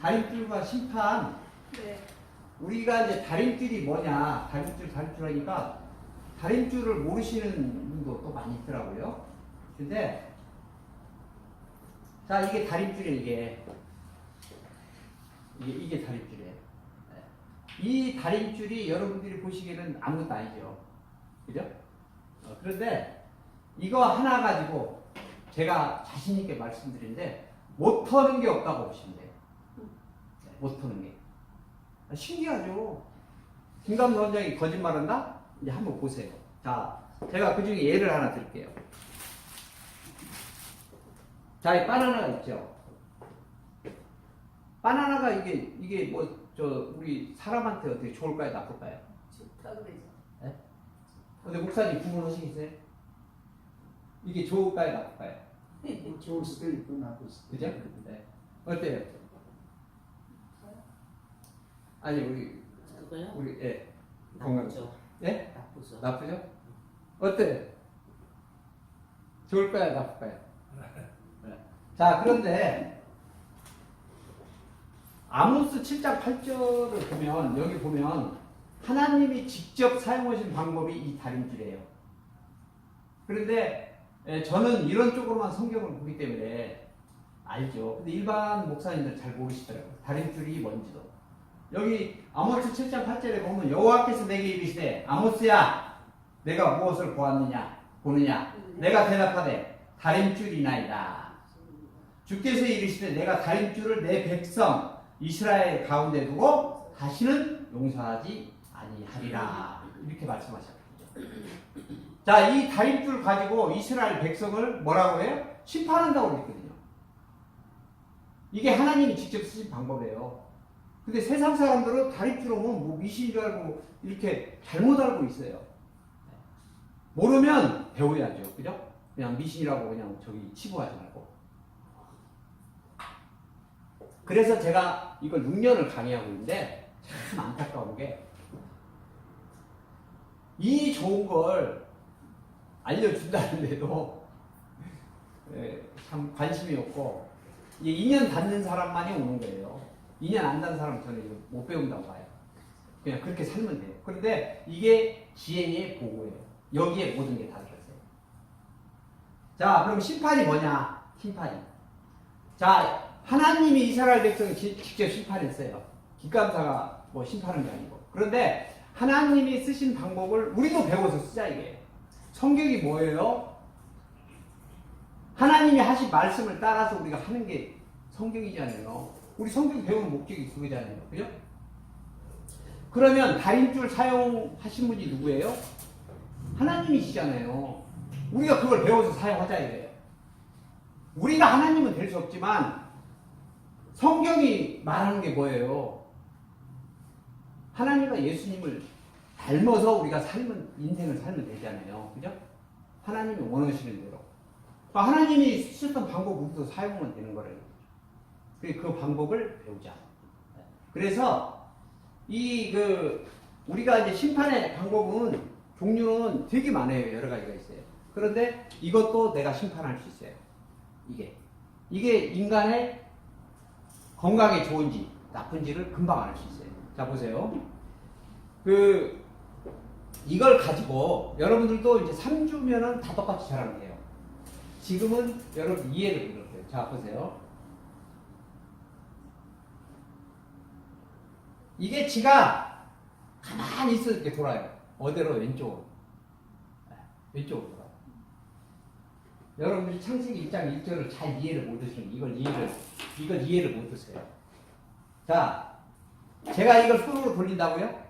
다림줄과 심판 네. 우리가 이제 다림줄이 뭐냐 다림줄 다림줄 하니까 다림줄을 모르시는 분도 또 많이 있더라고요. 근데 자 이게 다림줄이에요 이게 이게, 이게 다림줄이에요. 네. 이 다림줄이 여러분들이 보시기에는 아무것도 아니죠. 그죠? 어, 그런데 이거 하나 가지고 제가 자신 있게 말씀드리는데 못 터는 게 없다고 보시면 돼요. 네, 못 터는 게. 아, 신기하죠. 김감수 원장이 거짓말한다? 이제 한번 보세요. 자, 제가 그 중에 예를 하나 드릴게요. 자, 이 바나나가 있죠. 바나나가 이게 이게 뭐 저 우리 사람한테 어떻게 좋을까요, 나쁠까요? 좋다 그러죠. 근데 목사님 구분하시겠어요? 이게 좋을까요, 나쁠까요? 뭐 좋을 수도 있고 나쁠 수도 그죠? 네. 어때요? 아니 우리 그거요? 우리 예 건강 나쁘죠. 예 나쁘죠. 나쁘죠? 어때? 좋을까요, 나쁠까요? 네. 자 그런데 아모스 7장 8절을 보면 여기 보면 하나님이 직접 사용하신 방법이 이 다림줄이에요. 그런데 예, 저는 이런 쪽으로만 성경을 보기 때문에 알죠. 근데 일반 목사님들 잘 모르시더라고요. 다림줄이 뭔지도. 여기 아모스 7장 8절에 보면 여호와께서 내게 이르시되 아모스야 내가 무엇을 보았느냐 보느냐 내가 대답하되 다림줄이나이다. 주께서 이르시되 내가 다림줄을 내 백성 이스라엘 가운데 두고 다시는 용서하지 아니하리라 이렇게 말씀하셨거든요. 자, 이 다림줄 가지고 이스라엘 백성을 뭐라고 해요? 심판한다고 그랬거든요. 이게 하나님이 직접 쓰신 방법이에요. 근데 세상 사람들은 다림줄 오면 뭐 미신인 줄 알고 이렇게 잘못 알고 있어요. 모르면 배워야죠. 그죠? 그냥 미신이라고 그냥 저기 치부하지 말고. 그래서 제가 이걸 6년을 강의하고 있는데 참 안타까운 게 이 좋은 걸 알려준다는데도 예, 참 관심이 없고 이게 2년 닫는 사람만이 오는 거예요. 2년 안 닫는 사람은 저는 이거 못 배운다고 봐요. 그냥 그렇게 살면 돼요. 그런데 이게 지혜의 보고예요. 여기에 모든 게 다 들었어요. 자, 그럼 심판이 뭐냐? 심판이. 자, 하나님이 이스라엘 백성을 지- 직접 심판했어요. 기감사가 뭐 심판한 게 아니고. 그런데 하나님이 쓰신 방법을 우리도 배워서 쓰자 이게. 성경이 뭐예요? 하나님이 하신 말씀을 따라서 우리가 하는 게 성경이잖아요. 우리 성경 배우는 목적이 그거잖아요. 그죠? 그러면 다림줄 사용하신 분이 누구예요? 하나님이시잖아요. 우리가 그걸 배워서 사용하자 이거예요. 우리가 하나님은 될 수 없지만 성경이 말하는 게 뭐예요? 하나님과 예수님을 닮아서 우리가 삶은 인생을 살면 되잖아요. 그죠? 하나님이 원하시는 대로. 하나님이 쓰셨던 방법 우리도 사용하면 되는 거예요. 그, 그 방법을 배우자. 그래서 이 그 우리가 이제 심판의 방법은 종류는 되게 많아요. 여러 가지가 있어요. 그런데 이것도 내가 심판할 수 있어요. 이게 이게 인간의 건강에 좋은지 나쁜지를 금방 알 수 있어요. 자 보세요. 그 이걸 가지고 여러분들도 이제 3주면은 다 똑같이 잘하면 돼요. 지금은 여러분 이해를 드릴게요. 자 보세요. 이게 지가 가만히 이렇게 돌아요. 어디로 왼쪽으로. 네, 왼쪽으로 돌아요. 여러분들이 창세기 1장 1절을 잘 이해를 못 하시는 이걸 이해를 이걸 이해를 못 하세요. 자, 제가 이걸 손으로 돌린다고요?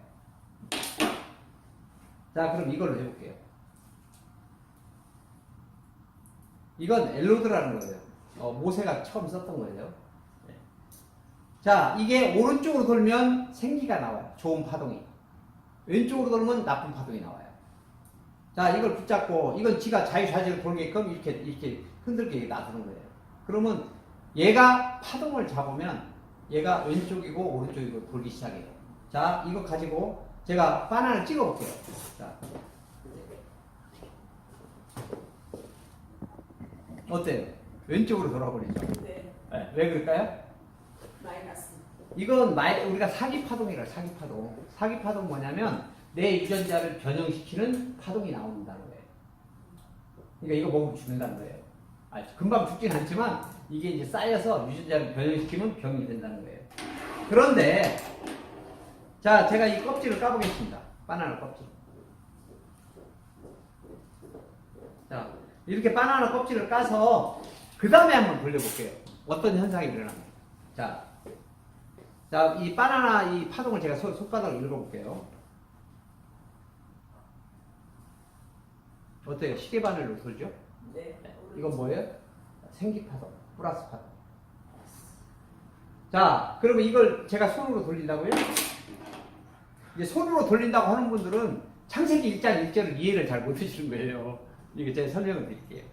자, 그럼 이걸로 해볼게요. 이건 엘로드라는 거예요. 어, 모세가 처음 썼던 거예요. 네. 자, 이게 오른쪽으로 돌면 생기가 나와요. 좋은 파동이. 왼쪽으로 돌면 나쁜 파동이 나와요. 자, 이걸 붙잡고 이건 지가 자유자재로 돌게끔 이렇게 이렇게 흔들게 놔두는 거예요. 그러면 얘가 파동을 잡으면 얘가 왼쪽이고 오른쪽이고 돌기 시작해요. 자, 이거 가지고 제가 바나나를 찍어 볼게요. 자. 어때요? 왼쪽으로 돌아버리죠. 네. 네, 왜 그럴까요? 이건 말 우리가 사기 파동이라 사기 파동. 사기 파동 뭐냐면 내 유전자를 변형시키는 파동이 나온다는 거예요. 그러니까 이거 먹으면 죽는다는 거예요. 아, 금방 죽진 않지만 이게 이제 쌓여서 유전자를 변형시키면 병이 된다는 거예요. 그런데 자, 제가 이 껍질을 까보겠습니다. 바나나 껍질. 자, 이렇게 바나나 껍질을 까서 그 다음에 한번 돌려볼게요. 어떤 현상이 일어납니다. 자, 자, 이 바나나 이 파동을 제가 손, 손바닥으로 읽어볼게요. 어때요? 시계바늘로 돌죠? 네. 이건 뭐예요? 생기파동, 플러스 파동. 자, 그러면 이걸 제가 손으로 돌린다고요? 이제 손으로 돌린다고 하는 분들은 창세기 1장 1절을 이해를 잘 못하시는 거예요. 이게 제가 설명을 드릴게요.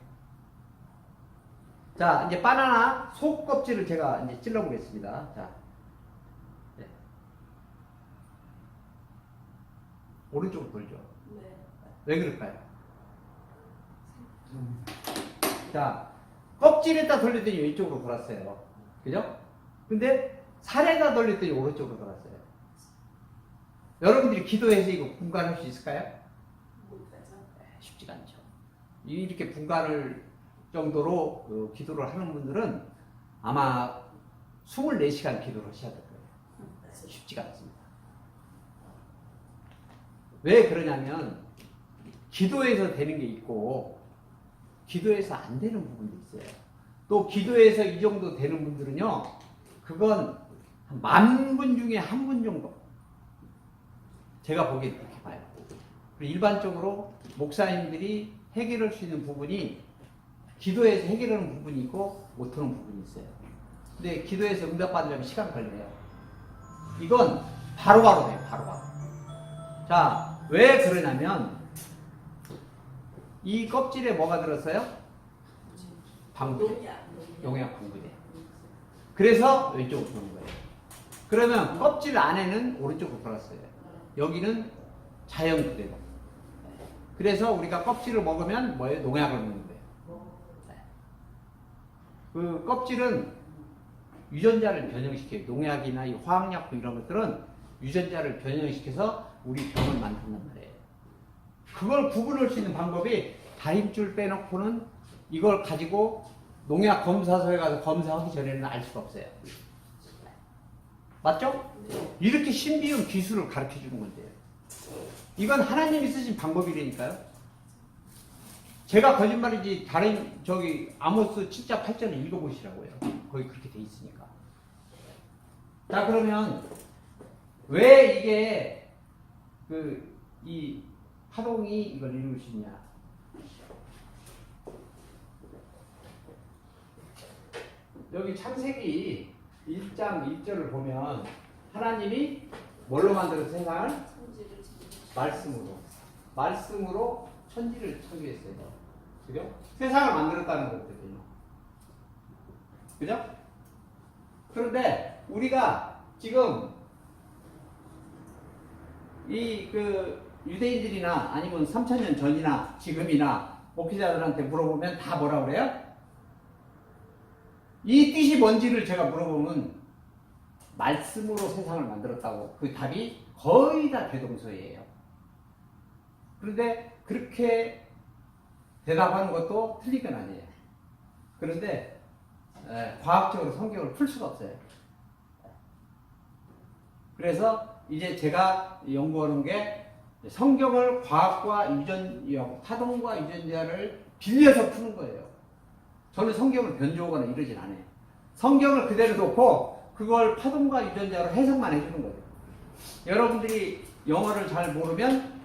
자, 이제 바나나 속 껍질을 제가 이제 찔러보겠습니다. 자, 네. 오른쪽으로 돌죠. 네. 왜 그럴까요? 자, 껍질에다 돌렸더니 왼쪽으로 돌았어요. 그죠? 근데 살에다 돌렸더니 오른쪽으로 돌았어요. 여러분들이 기도해서 이거 분간할 수 있을까요? 네, 쉽지가 않죠. 이렇게 분간을 정도로 그 기도를 하는 분들은 아마 24시간 기도를 하셔야 될 거예요. 쉽지가 않습니다. 왜 그러냐면 기도에서 되는 게 있고 기도에서 안 되는 부분도 있어요. 또 기도에서 이 정도 되는 분들은요, 그건 만 분 중에 한 분 정도. 제가 보기엔 그렇게 봐요. 일반적으로 목사님들이 해결할 수 있는 부분이 기도에서 해결하는 부분이 있고 못하는 부분이 있어요. 근데 기도에서 응답받으려면 시간 걸려요. 이건 바로바로 돼요, 바로바로. 자, 왜 그러냐면, 이 껍질에 뭐가 들었어요? 방부, 농약. 용약 방부제. 그래서 왼쪽으로 도는 거예요. 그러면 껍질 안에는 오른쪽으로 돌았어요. 여기는 자연 그대로. 그래서 우리가 껍질을 먹으면 뭐예요? 농약을 먹는 거예요. 그 껍질은 유전자를 변형시켜요. 농약이나 이 화학약품 이런 것들은 유전자를 변형시켜서 우리 병을 만든단 말이에요. 그걸 구분할 수 있는 방법이 다림줄 빼놓고는 이걸 가지고 농약 검사소에 가서 검사하기 전에는 알 수가 없어요. 맞죠? 이렇게 신비한 기술을 가르쳐 주는 건데요. 이건 하나님이 쓰신 방법이라니까요. 제가 거짓말이지 다른 저기 아모스 7장 8절을 읽어보시라고요. 거기 그렇게 돼 있으니까. 자 그러면 왜 이게 그 이 파동이 이걸 이룰 수 있냐? 여기 창세기 1장 1절을 보면 하나님이 뭘로 만들어 세상을? 말씀으로. 말씀으로 천지를 창조했어요. 그죠? 세상을 만들었다는 거거든요. 그죠? 그런데 우리가 지금 이 그 유대인들이나 아니면 3천년 전이나 지금이나 목회자들한테 물어보면 다 뭐라 그래요? 이 뜻이 뭔지를 제가 물어보면 말씀으로 세상을 만들었다고 그 답이 거의 다 대동소이에요. 그런데 그렇게 대답하는 것도 틀린 건 아니에요. 그런데 에, 과학적으로 성경을 풀 수가 없어요. 그래서 이제 제가 연구하는 게 성경을 과학과 유전, 파동과 유전자를 빌려서 푸는 거예요. 저는 성경을 변조하거나 이러진 않아요. 성경을 그대로 놓고 그걸 파동과 유전자로 해석만 해주는 거예요. 여러분들이 영어를 잘 모르면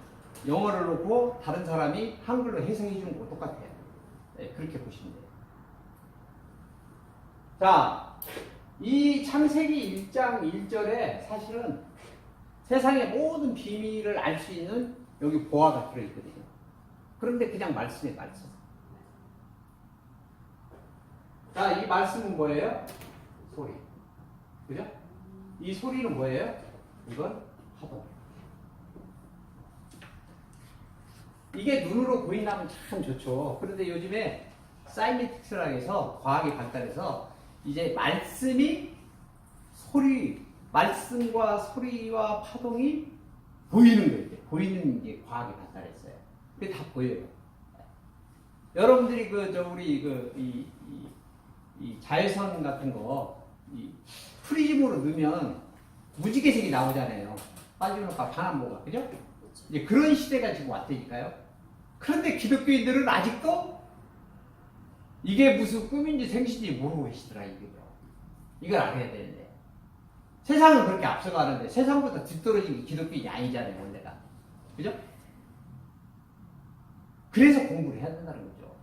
영어를 놓고 다른 사람이 한글로 해석해 주는 거 똑같아요. 네, 그렇게 보시면 돼요. 자, 이 창세기 1장 1절에 사실은 세상의 모든 비밀을 알 수 있는 여기 보화가 들어있거든요. 그런데 그냥 말씀에 말씀. 자, 이 말씀은 뭐예요? 소리. 그죠? 이 소리는 뭐예요? 이건 파동. 이게 눈으로 보인다면 참 좋죠. 그런데 요즘에 사이메틱스라 해서 과학이 발달해서 이제 말씀이 소리 말씀과 소리와 파동이 보이는 거예요. 보이는 게 과학이 발달했어요. 그게 다 보여요. 여러분들이 그 저 우리 그이 이, 이 자외선 같은 거 이 프리즘으로 넣으면 무지개색이 나오잖아요. 빠지는가 반환모가 그죠? 그렇죠. 이제 그런 시대가 지금 왔다니까요. 그런데 기독교인들은 아직도 이게 무슨 꿈인지 생신인지 모르고 계시더라 이게요. 이걸 알아야 되는데 세상은 그렇게 앞서가는데 세상보다 뒤떨어진 게 기독교인이 아니잖아요 원래가 그죠? 그래서 공부를 해야 된다는 거죠.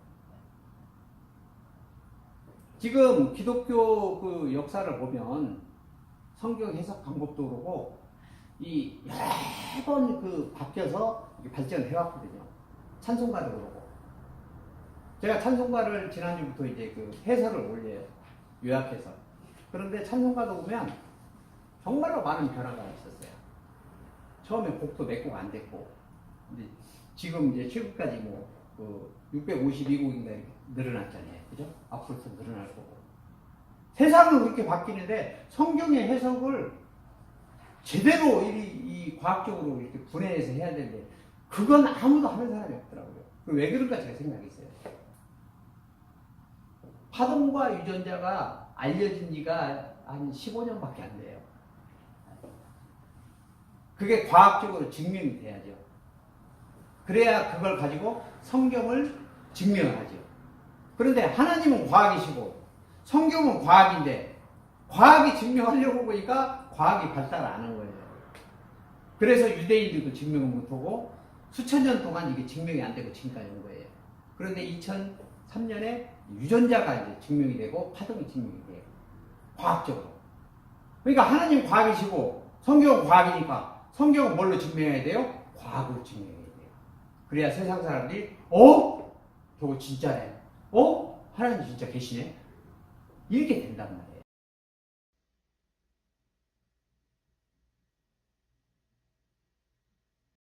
지금 기독교 그 역사를 보면 성경 해석 방법도 그렇고 이 여러 번 그 바뀌어서 발전해 왔거든요. 찬송가도 그렇고. 제가 찬송가를 지난주부터 이제 그 해설을 올려요. 요약해서. 그런데 찬송가도 보면 정말로 많은 변화가 있었어요. 처음에 곡도 몇 곡 안 됐고. 근데 지금 이제 최근까지 뭐 그 652곡인가 이렇게 늘어났잖아요. 그죠? 앞으로도 늘어날 거고. 세상은 그렇게 바뀌는데 성경의 해석을 제대로 이, 이 과학적으로 이렇게 분해해서 해야 되는데 그건 아무도 하는 사람이 없더라고요. 그왜 그런가 제가 생각했어요. 파동과 유전자가 알려진 지가 한 15년밖에 안 돼요. 그게 과학적으로 증명이 돼야죠. 그래야 그걸 가지고 성경을 증명하죠. 그런데 하나님은 과학이시고 성경은 과학인데 과학이 증명하려고 보니까 과학이 발달 안 한 거예요. 그래서 유대인들도 증명을 못하고 수천 년 동안 이게 증명이 안 되고 지금까지 온 거예요. 그런데 2003년에 유전자가 이제 증명이 되고 파동이 증명이 돼요. 과학적으로. 그러니까 하나님 과학이시고 성경은 과학이니까 성경은 뭘로 증명해야 돼요? 과학으로 증명해야 돼요. 그래야 세상 사람들이 어? 저거 진짜네. 어? 하나님 진짜 계시네? 이렇게 된단 말이에요.